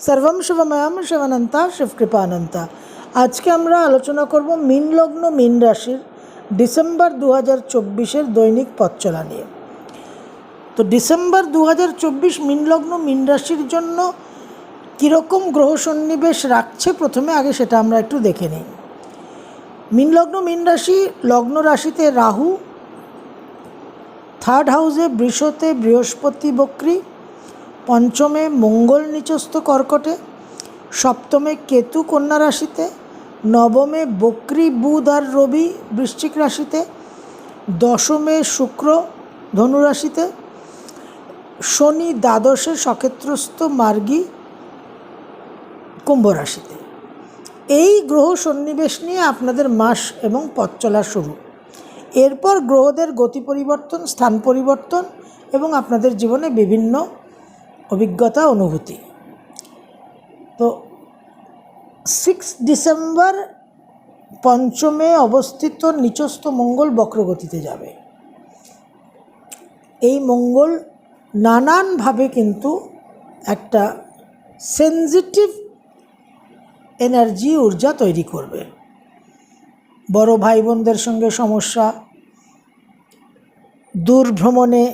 সর্বম শিবময়ম শিবানন্তা শিবকৃপানন্তা। আজকে আমরা আলোচনা করব মীন লগ্ন, মীন রাশির ডিসেম্বর দু হাজার চব্বিশের দৈনিক পথচলা নিয়ে। তো ডিসেম্বর দু হাজার চব্বিশ মীন লগ্ন, মীন রাশির জন্য কীরকম গ্রহ সন্নিবেশ রাখছে প্রথমে আগে সেটা আমরা একটু দেখে নিই। মীন লগ্ন, মীন রাশি, লগ্ন রাশিতে রাহু, থার্ড হাউসে বৃষতে বৃহস্পতি বক্রী পঞ্চমে মঙ্গল নিচস্থ কর্কটে, সপ্তমে কেতু কন্যা রাশিতে, নবমে বক্রী বুধ আর রবি বৃশ্চিক রাশিতে, দশমে শুক্র ধনুরাশিতে শনি দ্বাদশে সক্ষেত্রস্থ মার্গী কুম্ভ রাশিতে। এই গ্রহ সন্নিবেশ নিয়ে আপনাদের মাস এবং পথ চলা শুরু। এরপর গ্রহদের গতি পরিবর্তন, স্থান পরিবর্তন এবং আপনাদের জীবনে বিভিন্ন অভিজ্ঞতা, অনুভূতি। তো সিক্স ডিসেম্বর পঞ্চমে অবস্থিত নিচস্থ মঙ্গল বক্রগতিতে যাবে। এই মঙ্গল নানানভাবে কিন্তু একটা সেন্সিটিভ এনার্জি ঊর্জা তৈরি করবে। বড় ভাই বোনদের সঙ্গে সমস্যা দূর ভ্রমণে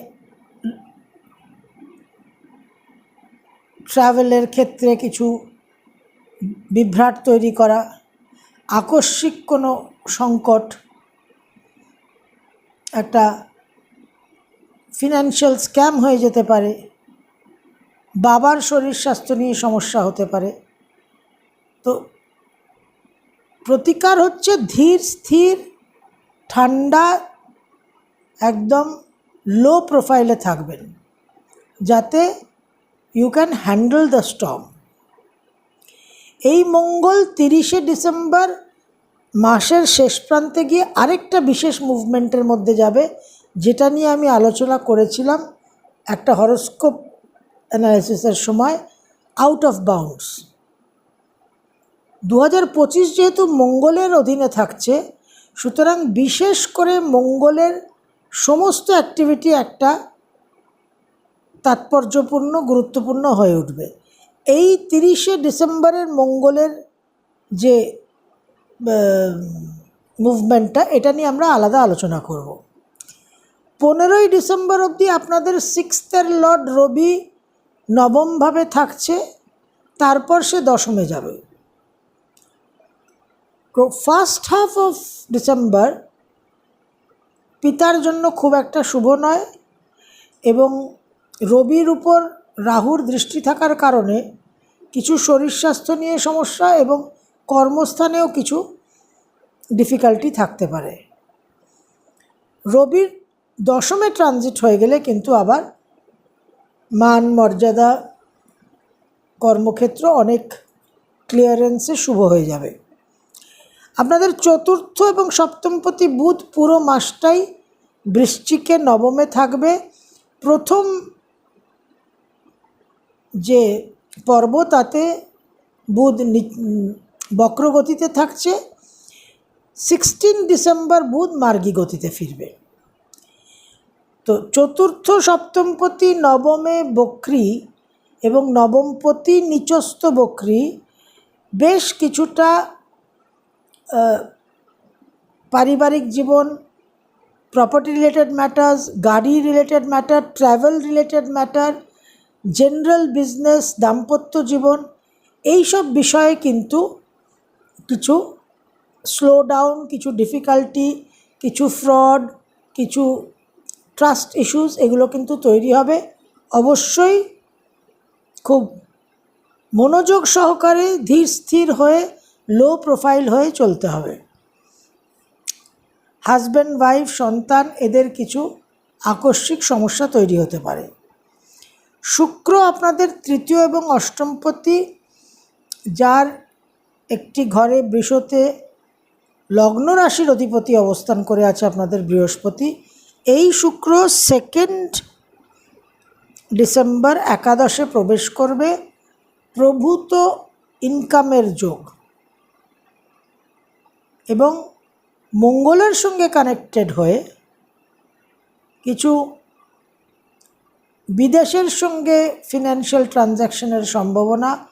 ট্রাভেলের ক্ষেত্রে কিছু বিভ্রাট তৈরি করা, আকস্মিক কোনো সংকট, একটা ফিনান্সিয়াল স্ক্যাম হয়ে যেতে পারে, বাবার শরীর স্বাস্থ্য নিয়ে সমস্যা হতে পারে। তো প্রতিকার হচ্ছে ধীর, স্থির, ঠান্ডা, একদম লো প্রোফাইলে থাকবেন। যাতে you can handle the storm এই মঙ্গল তিরিশে ডিসেম্বর মাসের শেষ প্রান্তে গিয়ে আরেকটা বিশেষ মুভমেন্টের মধ্যে যাবে, যেটা নিয়ে আমি আলোচনা করেছিলাম একটা হরস্কোপ অ্যানালিসিসের সময় আউট অফ বাউন্ডস দু হাজার পঁচিশ যেহেতু মঙ্গলের অধীনে থাকছে, সুতরাং বিশেষ করে মঙ্গলের সমস্ত অ্যাক্টিভিটি একটা তাৎপর্যপূর্ণ, গুরুত্বপূর্ণ হয়ে উঠবে। এই তিরিশে ডিসেম্বরের মঙ্গলের যে মুভমেন্টটা, এটা নিয়ে আমরা আলাদা আলোচনা করব। পনেরোই ডিসেম্বর অবধি আপনাদের সিক্সথের লর্ড রবি নবমভাবে থাকছে, তারপর সে দশমে যাবে। ফার্স্ট হাফ অফ ডিসেম্বর পিতার জন্য খুব একটা শুভ নয় এবং রবির উপর রাহুর দৃষ্টি থাকার কারণে কিছু শরীর স্বাস্থ্য নিয়ে সমস্যা এবং কর্মস্থানেও কিছু ডিফিকাল্টি থাকতে পারে। রবির দশমে ট্রানজিট হয়ে গেলে কিন্তু আবার মান, মর্যাদা, কর্মক্ষেত্র অনেক ক্লিয়ারেন্সে শুভ হয়ে যাবে। আপনাদের চতুর্থ এবং সপ্তমপতি বুধ পুরো মাসটাই বৃশ্চিকে নবমে থাকবে। প্রথম যে পর্ব তাতে বুধ বক্রগতিতে থাকছে, সিক্সটিন ডিসেম্বর বুধ মার্গী গতিতে ফিরবে। তো চতুর্থ সপ্তমপতি নবমে বক্রী এবং নবমপতি নিচস্থ বক্রী বেশ কিছুটা পারিবারিক জীবন প্রপার্টি রিলেটেড ম্যাটার্স গাড়ি related matter travel related matter general business দাম্পত্য জীবন এই সব বিষয়ে কিন্তু কিছু স্লো ডাউন কিছু ডিফিকাল্টি কিছু ফ্রড কিছু ট্রাস্ট ইস্যুস এগুলো কিন্তু তৈরি হবে। অবশ্যই খুব মনোযোগ সহকারে ধীর স্থির হয়ে লো প্রোফাইল হয়ে চলতে হবে। হাজব্যান্ড ওয়াইফ সন্তান, এদের কিছু আকস্মিক সমস্যা তৈরি হতে পারে। শুক্র আপনাদের তৃতীয় এবং অষ্টমপতি যার একটি ঘরে বৃষতে লগ্ন রাশির অধিপতি অবস্থান করে আছে আপনাদের বৃহস্পতি। এই শুক্র সেকেন্ড ডিসেম্বর একাদশে প্রবেশ করবে। প্রভূত ইনকামের যোগ। এবং মঙ্গলের সঙ্গে কানেক্টেড হয়ে কিছু বিদেশের সঙ্গে ফিনান্সিয়াল ট্রানজ্যাকশনের সম্ভাবনা,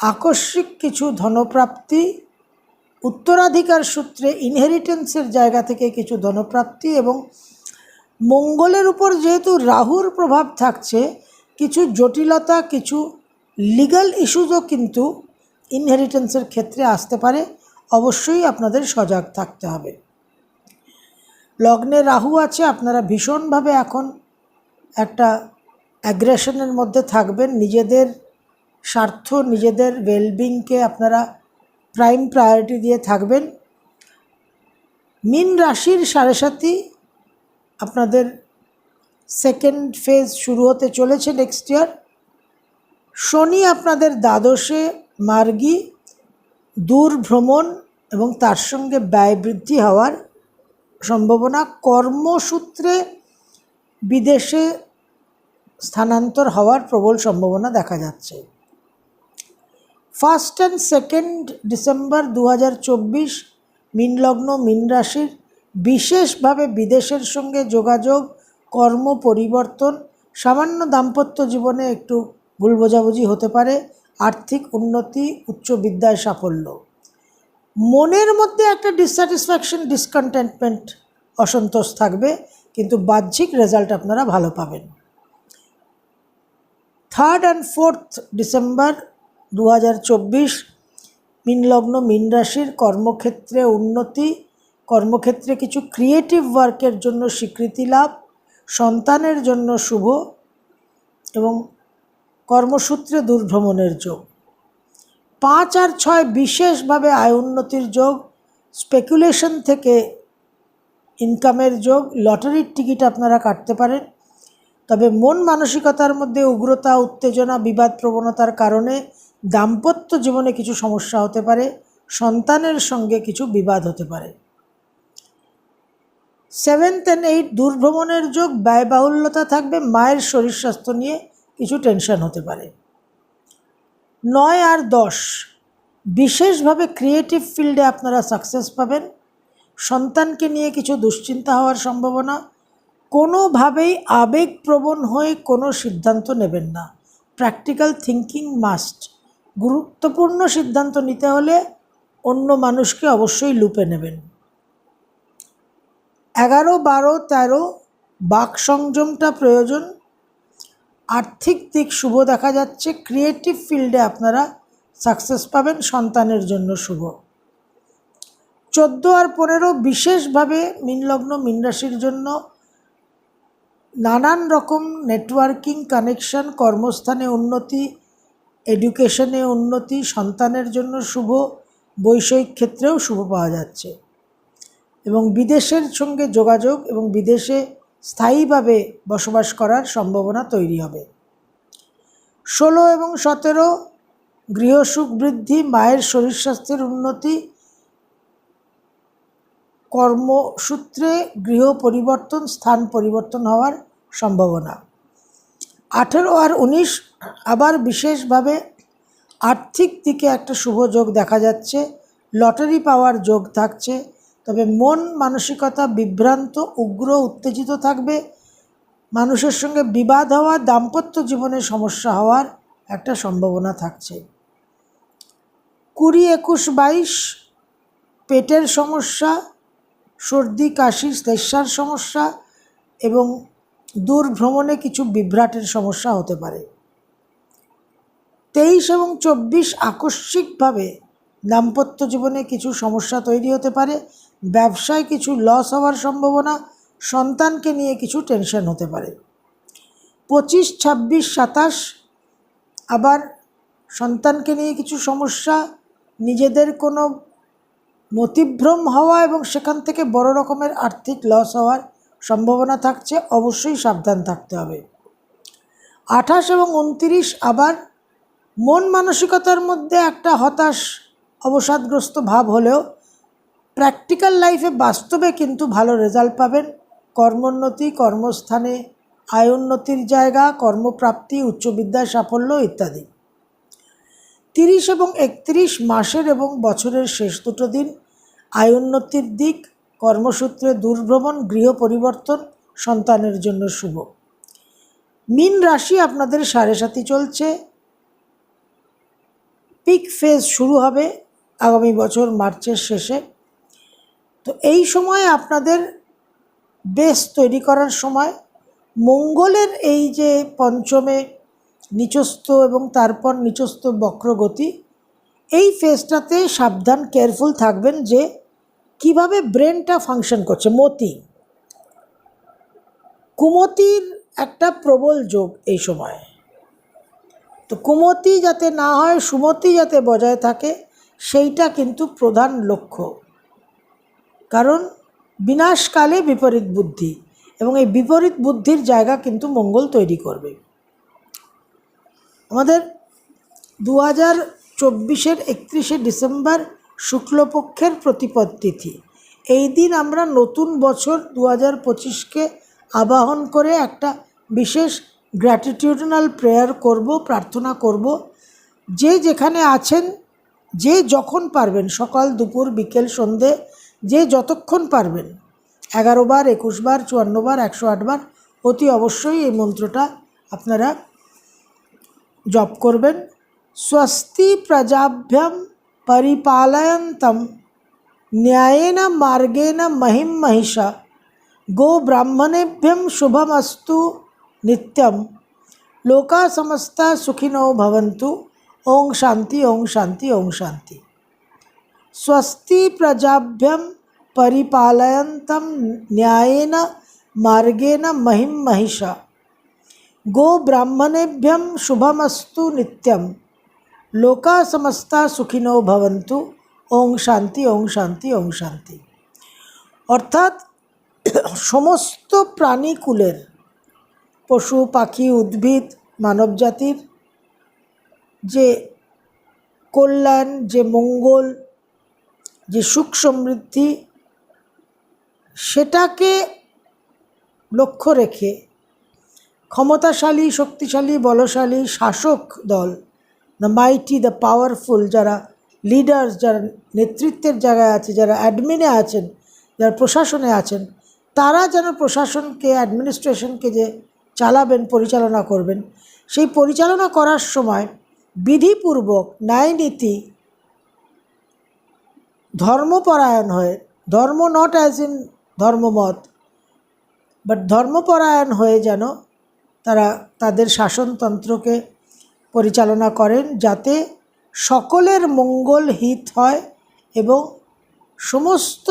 আকস্মিক কিছু ধনপ্রাপ্তি, উত্তরাধিকার সূত্রে ইনহেরিটেন্সের জায়গা থেকে কিছু ধনপ্রাপ্তি এবং মঙ্গলের উপর যেহেতু রাহুর প্রভাব থাকছে, কিছু জটিলতা, কিছু লিগ্যাল ইস্যুজও কিন্তু ইনহেরিটেন্সের ক্ষেত্রে আসতে পারে। অবশ্যই আপনাদের সজাগ থাকতে হবে। লগ্নে রাহু আছে, আপনারা ভীষণভাবে এখন একটা অ্যাগ্রেশনের মধ্যে থাকবেন। নিজেদের স্বার্থ, নিজেদের ওয়েলবিংকে আপনারা প্রাইম প্রায়োরিটি দিয়ে থাকবেন। মিন রাশির সাড়ে সাথী আপনাদের সেকেন্ড ফেজ শুরু হতে চলেছে নেক্সট ইয়ার শনি আপনাদের দ্বাদশে মার্গী, দূর ভ্রমণ এবং তার সঙ্গে ব্যয় বৃদ্ধি হওয়ার সম্ভাবনা। কর্মসূত্রে বিদেশে স্থানান্তর হওয়ার প্রবল সম্ভাবনা দেখা যাচ্ছে। ফার্স্ট অ্যান্ড সেকেন্ড ডিসেম্বর দু হাজার চব্বিশ মিনলগ্ন মিন রাশির বিশেষভাবে বিদেশের সঙ্গে যোগাযোগ, কর্ম পরিবর্তন, সামান্য দাম্পত্য জীবনে একটু ভুল বোঝাবুঝি হতে পারে, আর্থিক উন্নতি, উচ্চ বিদ্যায় সাফল্য। মনের মধ্যে একটা ডিসস্যাটিসফ্যাকশন ডিসকন্টেন্টমেন্ট অসন্তোষ থাকবে, কিন্তু বাহ্যিক রেজাল্ট আপনারা ভালো পাবেন। থার্ড অ্যান্ড ফোর্থ ডিসেম্বর দু হাজার চব্বিশ মিনলগ্ন মিন রাশির কর্মক্ষেত্রে উন্নতি, কর্মক্ষেত্রে কিছু ক্রিয়েটিভ ওয়ার্কের জন্য স্বীকৃতি লাভ, সন্তানের জন্য শুভ এবং কর্মসূত্রে দূরভ্রমণের যোগ। পাঁচ আর ছয় বিশেষভাবে আয় উন্নতির যোগ স্পেকুলেশন থেকে ইনকামের যোগ লটারির টিকিট আপনারা কাটতে পারেন। তবে মন মানসিকতার মধ্যে উগ্রতা, উত্তেজনা, বিবাদ প্রবণতার কারণে দাম্পত্য জীবনে কিছু সমস্যা হতে পারে, সন্তানের সঙ্গে কিছু বিবাদ হতে পারে। সেভেন্থ অ্যান্ড এইট দূরভ্রমণের যোগ ব্যয়বাহুল্যতা থাকবে, মায়ের শরীর স্বাস্থ্য নিয়ে কিছু টেনশন হতে পারে। নয় আর দশ, বিশেষভাবে ক্রিয়েটিভ ফিল্ডে আপনারা সাকসেস পাবেন। সন্তানকে নিয়ে কিছু দুশ্চিন্তা হওয়ার সম্ভাবনা কোনোভাবেই আবেগপ্রবণ হয়ে কোনো সিদ্ধান্ত নেবেন না। প্র্যাকটিক্যাল থিঙ্কিং মাস্ট গুরুত্বপূর্ণ সিদ্ধান্ত নিতে হলে অন্য মানুষকে অবশ্যই লুপে নেবেন। এগারো, বারো, তেরো, বাক সংযমটা প্রয়োজন। আর্থিক দিক শুভ দেখা যাচ্ছে। ক্রিয়েটিভ ফিল্ডে আপনারা সাকসেস পাবেন সন্তানের জন্য শুভ। চোদ্দ আর পনেরো বিশেষভাবে মিনলগ্ন মিনরাশির জন্য নানান রকম নেটওয়ার্কিং কানেকশন কর্মস্থানে উন্নতি এডুকেশনে উন্নতি, সন্তানের জন্য শুভ, বৈষয়িক ক্ষেত্রেও শুভ পাওয়া যাচ্ছে। এবং বিদেশের সঙ্গে যোগাযোগ এবং বিদেশে স্থায়ীভাবে বসবাস করার সম্ভাবনা তৈরি হবে। ষোলো এবং সতেরো গৃহসুখ বৃদ্ধি, মায়ের শরীর স্বাস্থ্যের উন্নতি কর্মসূত্রে গৃহ পরিবর্তন, স্থান পরিবর্তন হওয়ার সম্ভাবনা। আঠেরো আর উনিশ আবার বিশেষভাবে আর্থিক দিকে একটা শুভ যোগ দেখা যাচ্ছে, লটারি পাওয়ার যোগ থাকছে, তবে মন মানসিকতা বিভ্রান্ত, উগ্র, উত্তেজিত থাকবে, মানুষের সঙ্গে বিবাদ হওয়া, দাম্পত্য জীবনে সমস্যা হওয়ার একটা সম্ভাবনা থাকছে। কুড়ি, একুশ, বাইশ, পেটের সমস্যা সর্দি, কাশি, শ্লেষার সমস্যা এবং দূর ভ্রমণে কিছু বিভ্রাটের সমস্যা হতে পারে। তেইশ এবং চব্বিশ আকস্মিকভাবে দাম্পত্য জীবনে কিছু সমস্যা তৈরি হতে পারে। ব্যবসায় কিছু লস হওয়ার সম্ভাবনা, সন্তানকে নিয়ে কিছু টেনশন হতে পারে। পঁচিশ, ছাব্বিশ, সাতাশ আবার সন্তানকে নিয়ে কিছু সমস্যা, নিজেদের কোনো মতিভ্রম হওয়া এবং সেখান থেকে বড় রকমের আর্থিক লস হওয়ার সম্ভাবনা থাকছে, অবশ্যই সাবধান থাকতে হবে। আঠাশ এবং উনতিরিশ আবার মন মানসিকতার মধ্যে একটা হতাশ, অবসাদগ্রস্ত ভাব হলেও প্র্যাকটিক্যাল লাইফে বাস্তবে কিন্তু ভালো রেজাল্ট পাবেন। কর্মোন্নতি, কর্মস্থানে আয় উন্নতির জায়গা, কর্মপ্রাপ্তি উচ্চবিদ্যায় সাফল্য ইত্যাদি। তিরিশ এবং একত্রিশ মাসের এবং বছরের শেষ দুটো দিন আয় উন্নতির দিক, কর্মসূত্রে দূরভ্রমণ, গৃহ পরিবর্তন সন্তানের জন্য শুভ। মিন রাশি আপনাদের সাড়ে সাথী চলছে। পিক ফেজ শুরু হবে আগামী বছর মার্চের শেষে। তো এই সময় আপনাদের বেস তৈরি করার সময়। মঙ্গলের এই যে পঞ্চমে নিচস্থ এবং তারপর নিচস্থ বক্রগতি, এই ফেজটাতে সাবধান কেয়ারফুল থাকবেন যে কীভাবে ব্রেনটা ফাংশন করছে। মতি। কুমতির একটা প্রবল যোগ এই সময়। তো কুমতি যাতে না হয়, সুমতি যাতে বজায় থাকে, সেইটা কিন্তু প্রধান লক্ষ্য। কারণ বিনাশকালে বিপরীত বুদ্ধি এবং এই বিপরীত বুদ্ধির জায়গা কিন্তু মঙ্গল তৈরি করবে। আমাদের দু হাজার চব্বিশের একত্রিশে ডিসেম্বর শুক্লপক্ষের প্রতিপদ তিথি। এই দিন আমরা নতুন বছর দু হাজার পঁচিশকে আবাহন করে একটা বিশেষ গ্র্যাটিটিউডনাল প্রেয়ার করব, প্রার্থনা করব। যে যেখানে আছেন, যে যখন পারবেন, সকাল, দুপুর, বিকেল, সন্ধে, যে যতক্ষণ পারবেন, এগারো বার, একুশ বার, চুয়ান্ন বার, একশো আট বার, অতি অবশ্যই এই মন্ত্রটা আপনারা জপ করবেন স্বস্তি প্রজাভ্যম পরিপালয়ন্তম ন্যায়েন মার্গেণ মহিম মহিষা গো ব্রাহ্মণেভ্যম শুভমস্তু নিত্যম লোকা সমস্তা সুখিনো ভবন্তু ওং শান্তি ওং শান্তি ওং শান্তি স্বস্তি প্রজাভ্যম পরিপালয়ন্তম ন্যায়েন মার্গেণ মহিম মহিষা গো ব্রাহ্মণেভ্যম শুভমস্তু নিত্যম লোকা সমস্তা সুখিনো ভবন্তু ওং শান্তি ওং শান্তি ওং শান্তি অর্থাৎ সমস্ত প্রাণীকুলের পশু পাখি উদ্ভিদ মানবজাতির যে কল্যাণ যে মঙ্গল যে সুখ সমৃদ্ধি সেটাকে লক্ষ্য রেখে ক্ষমতাশালী, শক্তিশালী, বলশালী শাসক দল দ্য মাইটি দ্য পাওয়ারফুল যারা লিডার্স যারা নেতৃত্বের জায়গায় আছে, যারা অ্যাডমিনে আছেন, যারা প্রশাসনে আছেন, তারা যেন প্রশাসনকে অ্যাডমিনিস্ট্রেশনকে যে চালাবেন, পরিচালনা করবেন, সেই পরিচালনা করার সময় বিধিপূর্বক ন্যায় নীতি ধর্মপরায়ণ হয়ে, ধর্ম নট অ্যাজ ইন ধর্মমত বাট ধর্মপরায়ণ হয়ে যেন তারা তাদের শাসনতন্ত্রকে পরিচালনা করেন যাতে সকলের মঙ্গল হিত হয় এবং সমস্ত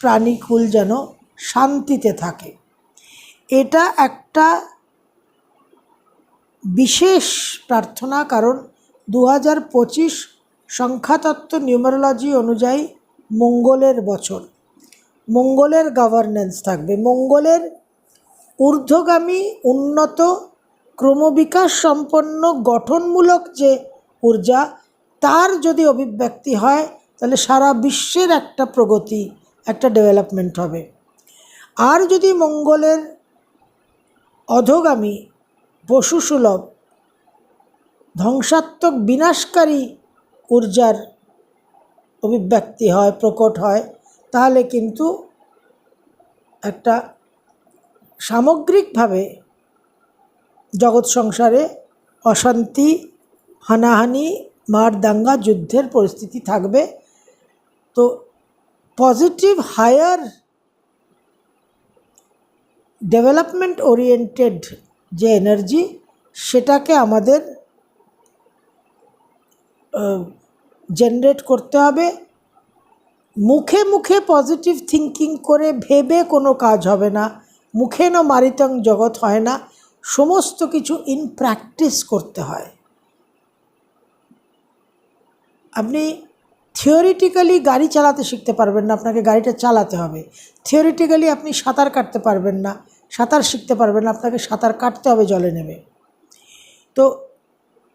প্রাণীকুল যেন শান্তিতে থাকে। এটা একটা বিশেষ প্রার্থনা কারণ দু হাজার পঁচিশ সংখ্যাতত্ত্ব নিউমারোলজি অনুযায়ী মঙ্গলের বছর, মঙ্গলের গভর্নেন্স থাকবে, মঙ্গলের ঊর্ধ্বগামী, উন্নত ক্রমবিকাশ সম্পন্ন গঠনমূলক যে ঊর্জা, তার যদি অভিব্যক্তি হয়, তাহলে সারা বিশ্বের একটা প্রগতি, একটা ডেভেলপমেন্ট হবে। আর যদি মঙ্গলের অধোগামী পশুসুলভ ধ্বংসাত্মক, বিনাশকারী ঊর্জার অভিব্যক্তি হয়, প্রকট হয়, তাহলে কিন্তু একটা সামগ্রিকভাবে জগৎ সংসারে অশান্তি, হানাহানি মার দাঙ্গা যুদ্ধের পরিস্থিতি থাকবে। তো পজিটিভ হায়ার ডেভেলপমেন্ট ওরিয়েন্টেড যে এনার্জি সেটাকে আমাদের জেনারেট করতে হবে। মুখে মুখে পজিটিভ থিঙ্কিং করে ভেবে কোনো কাজ হবে না। মুখে ন মারিতং জগৎ হয় না, সমস্ত কিছু ইন প্র্যাকটিস করতে হয়। আপনি থিওরিটিক্যালি গাড়ি চালাতে শিখতে পারবেন না, আপনাকে গাড়িটা চালাতে হবে। থিওরিটিক্যালি আপনি সাঁতার কাটতে পারবেন না, সাঁতার শিখতে পারবেন না, আপনাকে সাঁতার কাটতে হবে জলে নেমে। তো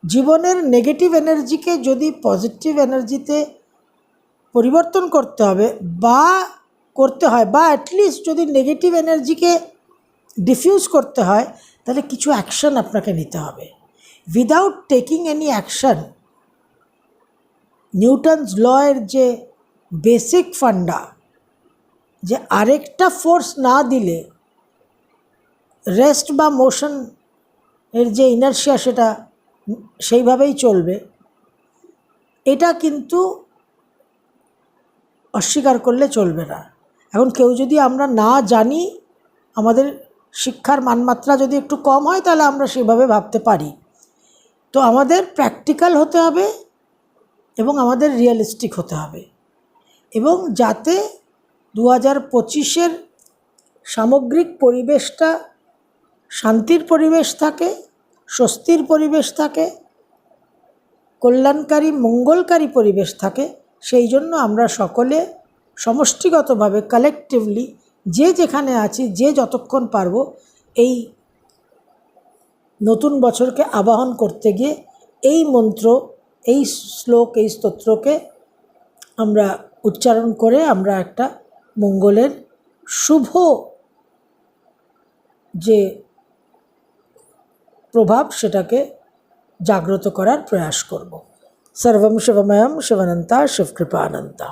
জীবনের নেগেটিভ এনার্জিকে যদি পজিটিভ এনার্জিতে পরিবর্তন করতে হবে বা করতে হয় বা অ্যাটলিস্ট যদি নেগেটিভ এনার্জিকে ডিফিউজ করতে হয়, তাহলে কিছু অ্যাকশন আপনাকে নিতে হবে। Without taking any action Newton's law এর যে বেসিক ফান্ডা যে আরেকটা ফোর্স না দিলে রেস্ট বা মোশন এর যে ইনার্শিয়া সেটা সেইভাবেই চলবে, এটা কিন্তু অস্বীকার করলে চলবে না। এখন কেউ যদি আমরা না জানি আমাদের শিক্ষার মানমাত্রা যদি একটু কম হয়, তাহলে আমরা সেভাবে ভাবতে পারি। তো আমাদের প্র্যাকটিক্যাল হতে হবে এবং আমাদের রিয়েলিস্টিক হতে হবে। এবং যাতে দু হাজার পঁচিশের সামগ্রিক পরিবেশটা শান্তির পরিবেশ থাকে, স্বস্তির পরিবেশ থাকে, কল্যাণকারী, মঙ্গলকারী পরিবেশ থাকে, সেই জন্য আমরা সকলে সমষ্টিগতভাবে কালেকটিভলি যে যেখানে আছি, যে যতক্ষণ পারব, এই নতুন বছরকে আবাহন করতে গিয়ে এই মন্ত্র, এই শ্লোক, এই স্তোত্রকে আমরা উচ্চারণ করে আমরা একটা মঙ্গলের শুভ যে প্রভাব সেটাকে জাগ্রত করার প্রয়াস করব। সর্বম শিবময়ম শিবানন্তা শিবকৃপানন্তা।